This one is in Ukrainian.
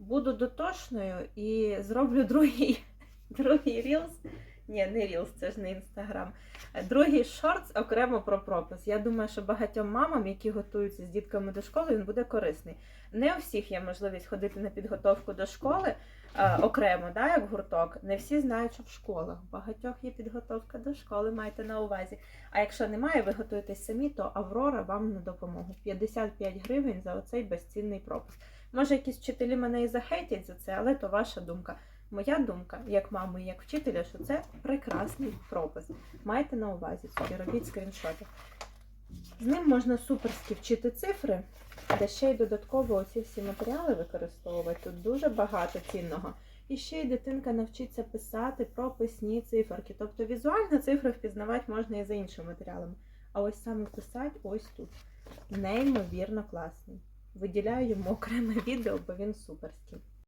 буду дотошною і зроблю другий, другий рілс. Ні, не рілс, це ж не інстаграм. Другий шортс окремо про пропис. Я думаю, що багатьом мамам, які готуються з дітками до школи, він буде корисний. Не у всіх є можливість ходити на підготовку до школи е, окремо, да, як гурток. Не всі знають, що в школах. Багатьох є підготовка до школи, майте на увазі. А якщо немає, ви готуєтесь самі, то Аврора вам на допомогу. 55 гривень за оцей безцінний пропуск. Може, якісь вчителі мене і захейтять за це, але то ваша думка. Моя думка, як мами і як вчителя, що це прекрасний пропис. Майте на увазі собі, робіть скріншоти. З ним можна суперськи вчити цифри, де ще й додатково оці всі матеріали використовувати. Тут дуже багато цінного. І ще й дитинка навчиться писати прописні циферки. Тобто візуально цифри впізнавати можна і за іншими матеріалами. А ось саме писати ось тут. Неймовірно класний. Виділяю йому окреме відео, бо він суперський.